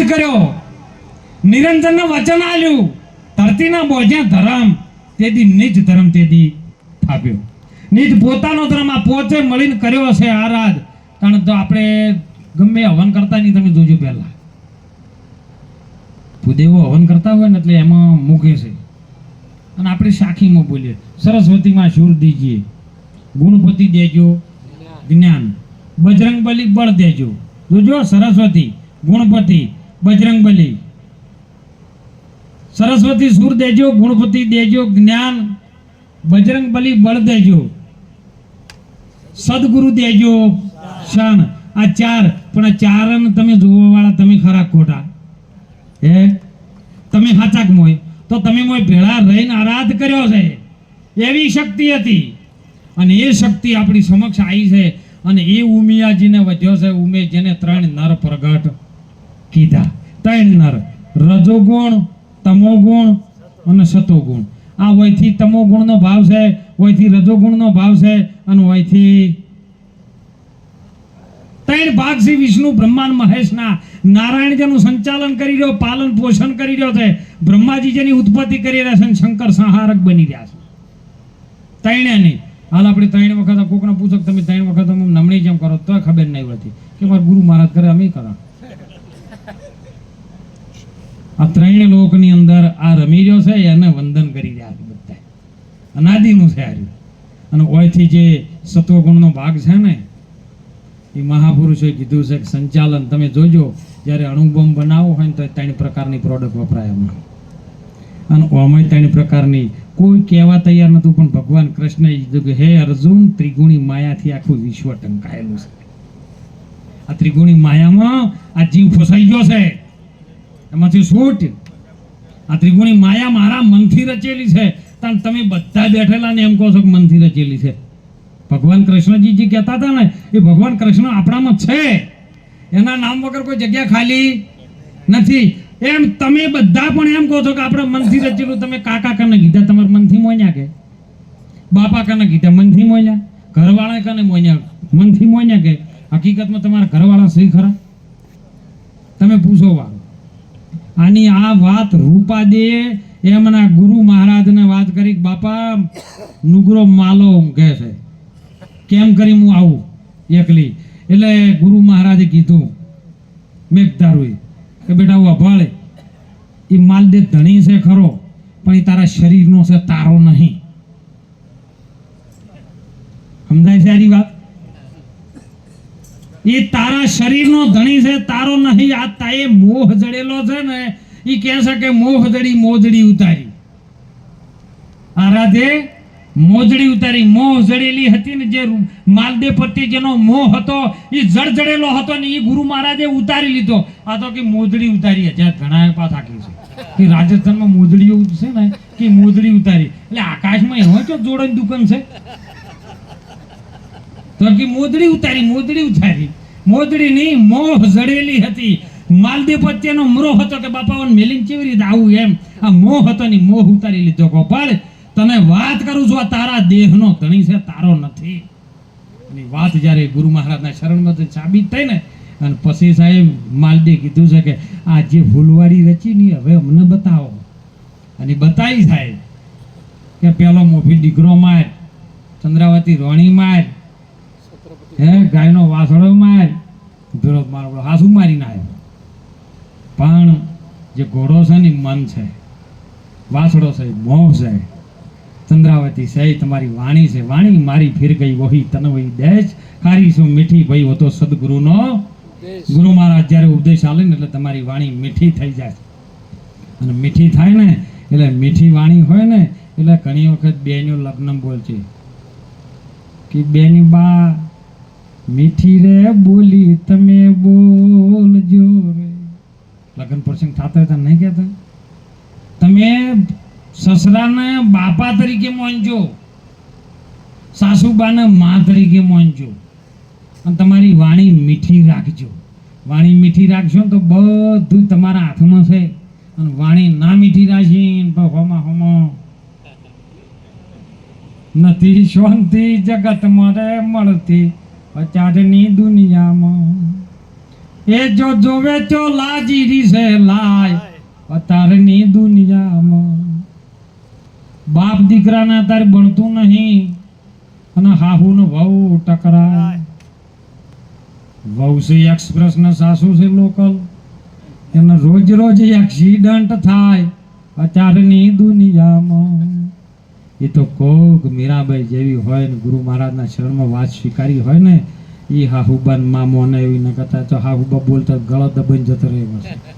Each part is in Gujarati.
રાજ કર્યો. નિરંજનને વચન આલ્યું ધરતીના બોજે ધર્મ. તેથી નિજ ધર્મ તેથી થાપ્યો. નિજ પોતાનો ધર્મ આ પોતે મળીને કર્યો છે આ રાજ કારણ તો આપણે ગમે હવન કરતા નહીં, તમે જોજો પહેલા. ભૂદેવો હવન કરતા હોય ને એટલે એમાં મૂકે છે. અને આપણે શાખીમાં બોલીએ. સરસ્વતીમાં સુર દીજીએ. ગુણપતિ દેજો. જ્ઞાન. બજરંગ બલી બળ દેજો. જોજો સરસ્વતી, ગુણપતિ. બજરંગ બલી. સરસ્વતી સુર દેજો, ગુણપતિ દેજો, જ્ઞાન બજરંગ બલી બળ દેજો. સદગુરુ દેજો શાન આ ચાર, પણ આ ચાર તમે જોવા વાળા તમે ખરા ખોટા. હે? તમે હાચાક મોય તો તમે મોય ભેળા રહીને આરાધ કર્યો છે. એવી શક્તિ હતી. અને એ શક્તિ આપણી સમક્ષ આવી છે. અને એ ઉમિયાજીને વધ્યો છે. ઉમે જેને ત્રણ નર પ્રગટ કીધા. ત્રણ નર. રજોગુણ તમોગુણ અને સતોગુણ આ વયથી તમોગુણનો ભાવ છે, વયથી રજોગુણનો ભાવ છે અને વયથી ત્રણ ભાગ શ્રી વિષ્ણુ બ્રહ્માંડ મહેશના નારાયણ જેનું સંચાલન કરી રહ્યો, પાલન પોષણ કરી રહ્યો છે. બ્રહ્માજી જેની ઉત્પત્તિ કરી રહ્યા છે શંકર સંહારક બની રહ્યા છે. ત્રણે નહીં. હાલ આપણે ત્રણ વખત કોકને પૂછો તમે ત્રણ વખત નમણી જેમ કરો તો ખબર નહીં પડતી. કે મારા ગુરુ મહારાજ કરે, અમે કરો આ ત્રણ લોકની અંદર આ રમી રહ્યો છે, એને વંદન કરી રહ્યા છે બધા અનાદિનું છે આ અને ઓયથી જે સત્વગુણનો ભાગ છે ને, એ મહાપુરુષોએ કીધું છે કે સંચાલન તમે જોજો, જ્યારે અણુબોમ્બ બનાવો હોય ને તો ત્રણ પ્રકારની પ્રોડક્ટ વપરાય એમાં. અને ઓમય ત્રણ પ્રકારની, કોઈ કહેવા તૈયાર નહોતું, પણ ભગવાન કૃષ્ણએ કીધું કે, હે અર્જુન, ત્રિગુણી માયાથી આખું વિશ્વ ટંકાયેલું છે. આ ત્રિગુણી માયામાં આ જીવ ફસાઈ ગયો છે. એમાંથી છૂટ. આ ત્રિગુણી માયા મારા મનથી રચેલી છે. કારણ તમે બધા બેઠેલા ને એમ કહો છો કે મનથી રચેલી છે. ભગવાન કૃષ્ણજી જે કહેતા હતા ને, એ ભગવાન કૃષ્ણ આપણામાં છે. એના નામ વગર કોઈ જગ્યા ખાલી નથી. એમ તમે બધા પણ એમ કહો છો કે આપણે મનથી રચેલું, તમે કાકા કને કીધા? તમારે મનથી મોન્યા કે? બાપા કને કીધા? મનથી મોન્યા ઘરવાળા કને મોન્યા મનથી મોન્યા કે? હકીકતમાં તમારા ઘરવાળા સહી ખરા? તમે પૂછો વા આની આ વાત રૂપા દે એમના ગુરુ મહારાજને વાત કરી બાપા, નુગરો માલો કહે છે. કેમ કરી હું આવું એકલી? એટલે ગુરુ મહારાજે કીધું મેઘધારુએ કે બેટા હું અભાળે. એ માલદે ધણી છે ખરો, પણ એ તારા શરીરનો છે તારો નહીં. સમજાય છે આરી વાત? એ તારા શરીરનો ધણી છે, તારો નહીં. આ તાએ મોહ જડેલો છે ને એ કહે છે કે મોહ જડી મોજડી ઉતારી. આરાધે મોજડી ઉતારી. મોહ જડેલી હતી ને જે માલદે પ્રત્યે જેનો મોહ હતો એ જડ જડેલો હતો ને એ ગુરુ મહારાજે ઉતારી લીધો. આ તો કે મોજડી ઉતારી. જ્યાં ઘણા પાછા કહે છે. કે રાજસ્થાનમાં મોજડીઓ છે ને, કે મોજડી ઉતારી. એટલે આકાશમાં એવો ચો જોડણ દુકાન છે? તો કે મોદડી ઉતારી મોદડી ઉતારી મોદડી નહીં મોહ જડેલી હતી. માલદીવ પ્રત્યેનો મોહ હતો કે બાપાઓને મેલિંગ કેવી રીતે આવું એમ? આ મોહ હતો ની મોહ ઉતારી લીધો ગોપાલ. તમે વાત કરું છું, આ તારા દેહનો ધણી છે, તારો નથી. અને વાત જ્યારે ગુરુ મહારાજના શરણમાં સાબિત થઈ ને, અને પછી સાહેબ માલદે કીધું છે કે આ જે ફૂલવાડી રચી ની હવે અમને બતાવો. અને બતાવી સાહેબ કે પેલો મોભી દીકરો માર, ચંદ્રાવતી રોણી માર હે ગાયનો વાસળો માર. ધુરત મારો હાસુ મારીને આવ્યો પણ જે ઘોડો છે ને મન છે. વાસળો છે મોહ છે. ચંદ્રાવતી છે તમારી વાણી છે. વાણી મારી ફીર ગઈ વહી તનવઈ વહી દેશ ખારી શું મીઠી ભાઈ હોતો સદગુરુનો ગુરુ મહારાજ જ્યારે ઉપદેશ આલે ને એટલે તમારી વાણી મીઠી થઈ જાય. અને મીઠી થાય ને એટલે મીઠી વાણી હોય ને એટલે ઘણી વખત બેનું લગ્ન બોલ છે કે બેની બા મીઠી રે બોલી તમે બોલજો રે. લગ્ન પ્રસંગ થતા હતા નહીં કહેતા? તમે સસરાને બાપા તરીકે માનજો સાસુબાને મા તરીકે માનજો અને તમારી વાણી મીઠી રાખજો. વાણી મીઠી રાખશો ને તો બધું તમારા હાથમાં છે. અને વાણી ના મીઠી હોમા હોમાં હોમાં. નથી શાંતિ જગત મારે મળતી. અચારની દુનિયામાં. એ જો જોવે તો લાજી રીસે લાય અતારની દુનિયામાં. બાપ દીકરાને અત્યારે બનતું નહીં, અને હાહુ ને વહુ ટકરાય. વહુ છે એક્સપ્રેસ ને સાસુ છે લોકલ. એને રોજ રોજ એક્સિડન્ટ થાય અત્યારની દુનિયામાં. એ તો કોક મીરાબાઈ જેવી હોય ને ગુરુ મહારાજના શરણમાં વાત સ્વીકારી હોય ને એ હાહુબાન મામો ને એવી ન કરતા. તો હાહુબા બોલતા ગળો દબાઈને જતો રહ્યો છે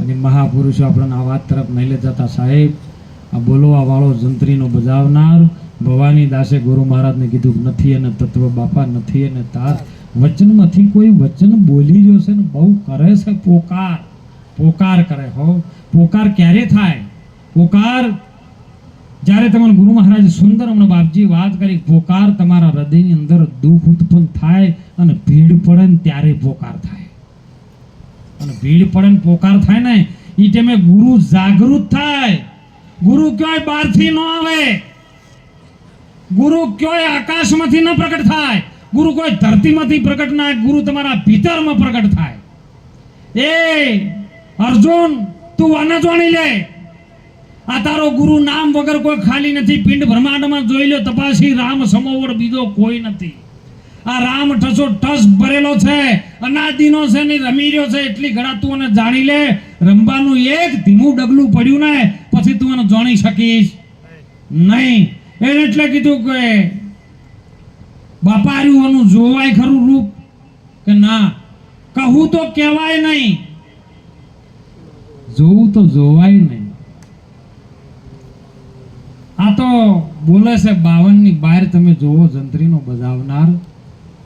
અને મહાપુરુષો આપણને આ વાત તરફ નહીં જતા. સાહેબ, આ બોલવા વાળો જંત્રીનો બજાવનાર ભવાની દાસે ગુરુ મહારાજને કીધું નથી અને તત્વ બાપા, નથી અને તાર. વચનમાંથી કોઈ વચન બોલી છે ને બહુ કરે છે પોકાર. પોકાર કરે હો. પોકાર ક્યારે થાય? પોકાર જ્યારે તમારા ગુરુ મહારાજ સુંદર હમણાં બાપજી વાત કરી, પોકાર તમારા હૃદયની અંદર દુઃખ ઉત્પન્ન થાય અને ભીડ પડે ને ત્યારે પોકાર થાય. અને ભીડ પડે ને પોકાર થાય ને એ ટાઈમે ગુરુ જાગૃત થાય. ગુરુ ક્યોય બહારથી ન આવે. ગુરુ ક્યોય આકાશમાંથી ન પ્રગટ થાય. ગુરુ કોઈ ધરતીમાંથી પ્રગટ ના ગુરુ તમારા ભીતરમાં પ્રગટ થાય. એ અર્જુન, તું આને જાણી લે. આ તારો ગુરુ નામ વગર કોઈ ખાલી નથી. પિંડ બ્રહ્માંડમાં જોઈ લો, તપાસી રામ સમોવડ બીજો કોઈ નથી. આ રામ ઠસો ઠસ ભરેલો છે, અનાદિનો છે ને રમી રહ્યો છે, એટલી ઘડા તું એને જાણી લે. રમવાનું એક ધીમું ડગલું પડ્યું ને, પછી તું એને જાણી શકીશ. નહીં. એને એટલે કીધું કે બાપા આનું જોવાય ખરું રૂપ? કે ના. કહું તો કહેવાય નહીં. જોવું તો જોવાય નહીં આ તો બોલે છે બાવનની બહાર તમે જોવો જંત્રીનો બજાવનાર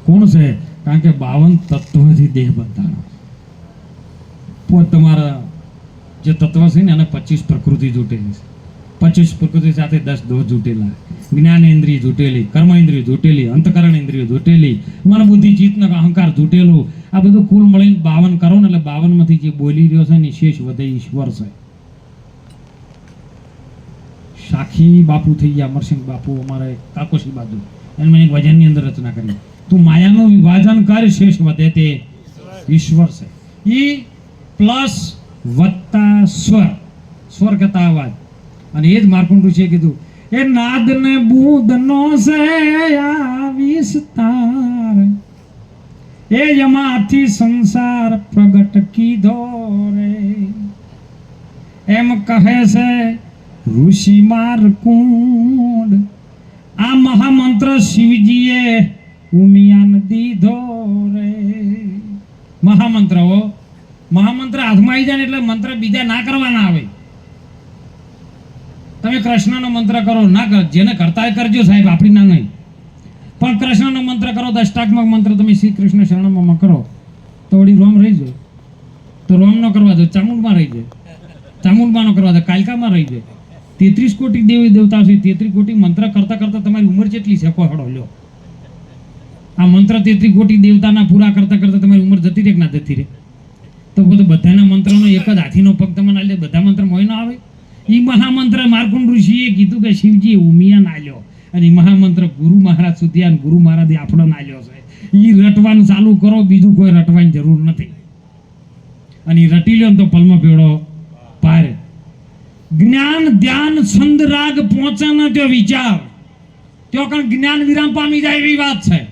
કોણ છે? કારણ કે બાવન તત્વથી દેહ બંધાણો. પોત તમારા જે તત્વ છે ને, એને પચીસ પ્રકૃતિ જૂટેલી છે. પચીસ પ્રકૃતિ સાથે દસ દોષ જૂટેલા. જ્ઞાન ઇન્દ્રિય જૂટેલી, કર્મ ઇન્દ્રિય જૂટેલી, અંતકરણ ઇન્દ્રિય જૂટેલી, મન બુદ્ધિ, ચિત્ત ને અહંકાર જૂટેલું. આ બધું કુલ મળીને બાવન કરો ને એટલે બાવનમાંથી જે બોલી રહ્યો છે ને શેષ વધે ઈશ્વર છે. સાખી બાપુ થઈ ગયા, અમરસિંહ બાપુ, અમારે કાકોશી બાજુ. એને મેં એક વજનની અંદર રચના કરી. તું માયાનું વિભાજન કર શેષ વધે તે ઈશ્વર છે. ઈ પ્લસ વત્તા સ્વર. સ્વર કહેતા અવાજ. અને એ જ માર્કુંડ ઋષિએ કીધું એ નાદ ને બુદ નો છે વિસ્તાર એ યમાથી સંસાર પ્રગટ કીધો રે. એમ કહે છે ઋષિ મારકુંડ આ મહામંત્ર શિવજીએ ઉમિયાન દીધો રે. મહામંત્ર હો. મહામંત્ર હાથમાં આવી જાય એટલે મંત્ર બીજા ના કરવાના આવે. તમે કૃષ્ણનો મંત્ર કરો, ના કરો, જેને કરતા કરજો સાહેબ, આપણી ના નહીં. પણ કૃષ્ણનો મંત્ર કરો દષ્ટાત્મક મંત્ર તમે શ્રી કૃષ્ણ શરણમાં કરો, તો વળી રોમ રહી જાય. તો રોમ ન કરવા દો, ચામુંડમાં રહી જાય. ચામુંડમાં ન કરવા દો, કાલકામાં રહી જાય. તેત્રીસ કોટી દેવી દેવતા છે, તેત્રીસ કોટી મંત્ર કરતા કરતા તમારી ઉંમર જેટલી છે કોહડો લ્યો. આ મંત્ર તેત્રીસ કોટી દેવતાના પૂરા કરતા કરતા તમારી ઉંમર જતી રહે ના જતી રહે? તો બધું બધાના મંત્રનો એક જ હાથીનો પગ તમને આલે, બધા મંત્ર મોય ના આવે? એ મહામંત્ર માર્કુંડ ઋષિએ કીધું કે શિવજીએ ઉમિયા નાલ્યો અને મહામંત્ર ગુરુ મહારાજ સુધી અને ગુરુ મહારાજે આપણો નાલ્યો છે. એ રટવાનું ચાલુ કરો, બીજું કોઈ રટવાની જરૂર નથી. અને રટી લ્યો ને તો પલમાં ભેળો પાર. જ્ઞાન, ધ્યાન, છંદ, રાગ પહોંચેનો તે વિચાર. ત્યો કણ જ્ઞાન વિરામ પામી જાય એવી વાત છે.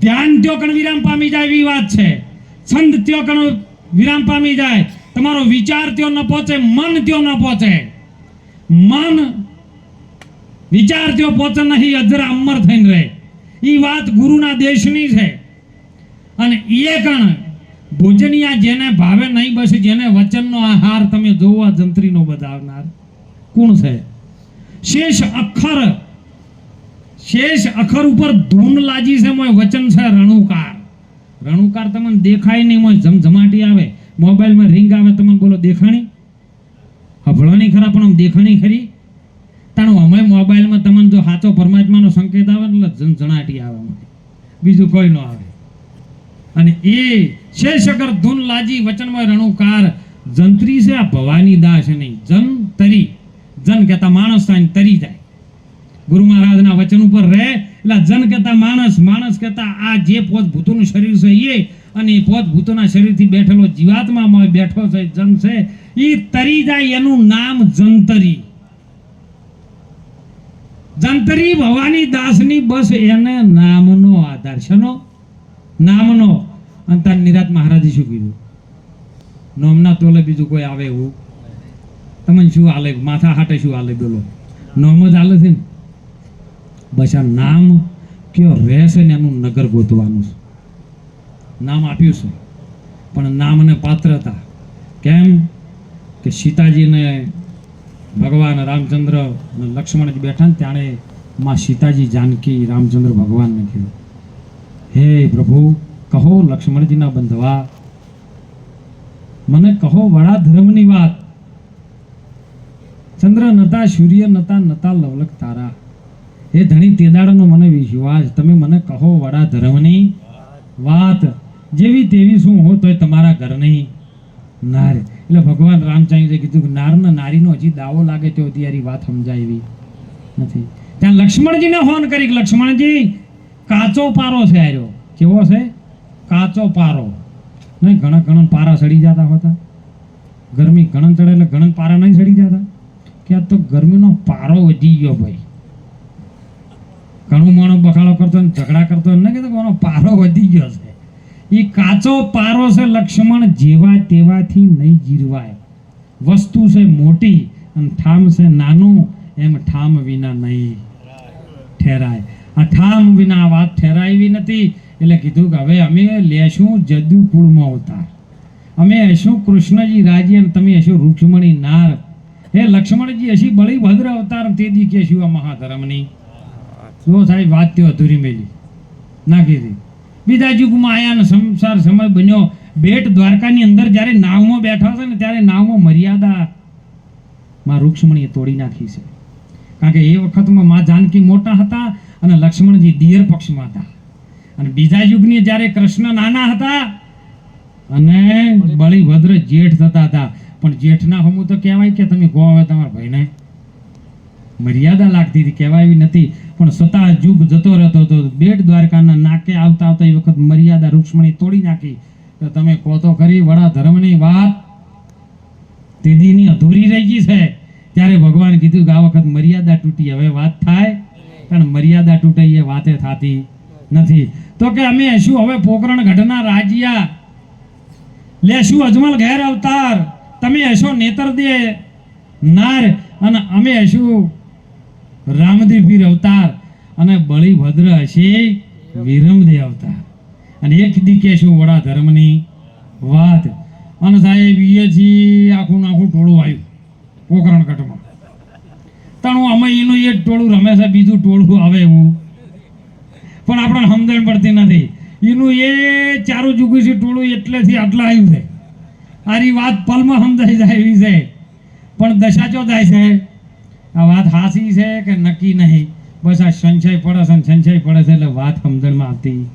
ધ્યાન ત્યો કણ વિરામ પામી જાય એવી વાત છે. છંદ ત્યો કણ વિરામ પામી જાય. તમારો વિચાર ત્યો ન પહોંચે મન ત્યો ન પહોંચે મન, વિચાર ત્યો પહોંચે નહીં, અજરા અમર થઈને રહે. એ વાત ગુરુના દેશની છે. અને એ કણ ભોજનિયા જેને ભાવે નહીં બસે, જેને વચનનો આહાર તમે જોવો જંત્રીનો બધાવનાર કોણ છે? શેષ અખર. શેષ અખર ઉપર ધૂન લાજી છે મોય વચન છે રણુકાર. રણુકાર તમને દેખાય નહીં, મોય ઝમઝમાટી આવે. મોબાઈલમાં રિંગ આવે, તમને બોલો દેખાણી? હભળવાની ખરા, પણ આમ દેખાણી ખરી? તાણું અમે મોબાઈલમાં તમને જો સાચો પરમાત્માનો સંકેત આવે એટલે ઝણઝણાટી આવે. બીજું કોઈ ન આવે. અને એ શેષકર ધૂન લાજી વચનમય રણુકાર, જંત્રી છે આ ભવાની દાસ નહીં જન તરી, જન કહેતા માણસ થાય તરી જાય. ગુરુ મહારાજના વચન ઉપર રહે, એટલે જન કહેતા માણસ માણસ કહેતા આ જે પોત ભૂતોનું શરીર છે એ, અને એ પોત ભૂતોના શરીરથી બેઠેલો જીવાત્મામાં બેઠો છે, જન છે એ તરી જાય, એનું નામ જંતરી. જંતરી ભવાની દાસની બસ એને નામનો આધાર શેનો? નામનો. અને તાર નિરાત મહારાજે શું કીધું? નોમના તોલે બીજું કોઈ આવે એવું? તમને શું હાલે? માથા હાટે શું હાલે બોલો? નોમ જ હાલે છે ને? બસ આ નામ કયો રહેશે ને એનું નગર ગોતવાનું છે. નામ આપ્યું છે. પણ નામને પાત્રતા કેમ? કે સીતાજીને ભગવાન રામચંદ્ર અને લક્ષ્મણજી બેઠા ને ત્યારે માં સીતાજી જાનકી રામચંદ્ર ભગવાનને કીધું. હે પ્રભુ કહો લક્ષ્મણજીના બંધવા. મને કહો વડા ધર્મની વાત. ચંદ્ર નતા, સૂર્ય નતા નતા, લવલક તારા. એ ધણી તેદાડનો મને વિશ્વાસ. તમે મને કહો વડા ધર્મની વાત. જેવી તેવી શું હો તોય તમારા ઘરની નાર. એટલે ભગવાન રામચંદ્રે કીધું કે નાર ને નારીનો હજી દાવો લાગે તો ત્યારે વાત સમજાય નથી. ત્યાં લક્ષ્મણજીને ફોન કરી લક્ષ્મણજી, કાચો પારો છે આર્યો. કેવો છે? કાચો પારો. નહીં, ઘણા ઘણા પારા સડી જતા હોતા. ગરમી ઘણા ચડે એટલે ઘણા પારા નહીં સડી જતા. કે આ તો ગરમીનો પારો વધી ગયો ભાઈ. ઘણું માણો બખાડો કરતો ને ઝઘડા કરતો ને કીધું કે આનો પારો વધી ગયો છે. એ કાચો પારો છે લક્ષ્મણ, જેવા તેવાથી નહીં જીરવાય. વસ્તુ છે મોટી અને ઠામ છે નાનું, એમ ઠામ વિના નહીં ઠેરાય. આ ઠામ વિના વાત ઠેરાયવી નથી. એટલે કીધું કે હવે અમે લેશું જદુ કુળમાં અવતાર અમે હશું કૃષ્ણજી રાજ્ય અને તમે હશો રૂક્ષ્મણી નાર. હે લક્ષ્મણજી, હશી બળી ભદ્ર અવતાર તે દી કહેશું આ મહાધર્મની. જો સાહેબ વાત તે અધૂરી મેલી. નાખી દી બીજા યુગમાં આયા ને સંસાર સમય બન્યો. બેટ દ્વારકાની અંદર જ્યારે નાવમાં બેઠા છે ને ત્યારે નાવમાં મર્યાદા માં રૂક્ષ્મણીએ તોડી નાખી છે. કારણ કે એ વખતમાં મા જાનકી મોટા હતા અને લક્ષ્મણજી દિયર પક્ષમાં હતા. અને બીજા યુગની જ્યારે કૃષ્ણ નાના હતા અને બળીભદ્ર જેઠ થતા હતા. પણ જેઠના હમું તો કહેવાય કે તમે કહો હવે તમારા ભાઈને. મર્યાદા લાગતી હતી, કહેવાય એવી નથી. પણ સતા જુગ જતો રહેતો હતો. બેટ દ્વારકાના નાકે આવતા આવતા એ વખત મર્યાદા રૂક્ષ્મણી તોડી નાખી. તો તમે કહો તો ખરી, વડા ધર્મની વાત તેદીની અધૂરી રહી ગઈ છે. ત્યારે ભગવાન કીધું કે આ વખત મર્યાદા તૂટી, હવે વાત થાય. પણ મર્યાદા તૂટે એ વાતે થતી. નથી. તો કે અમે શું હવે પોકરણ ગઢના રાજ્યા? લેશું અજમલ ઘેર અવતાર? તમે હશો નેતર દે નાર અને અમે હશું રામદેવ વીર અવતાર અને બળીભદ્ર હશે વિરમદેવ અવતાર. અને એક દી કહેશું વડા ધર્મની વાત. અને સાહેબ એજી આખું આખું ટોળું આવ્યું પોકરણ કટમાં તણું અમે એનું એક ટોળું રમે બીજું ટોળું આવે એવું. પણ આપણને સમજણ પડતી નથી. એનું એ ચારું જુગુસી ટોળું એટલેથી આટલા આવ્યું છે. આરી વાત પલમાં સમજાઈ જાય એવી છે. પણ દશા ચો થાય છે? આ વાત હાસી છે કે નક્કી નહીં? બસ આ સંશય પડે છે સંશય પડે છે એટલે વાત સમજણમાં આવતી નથી.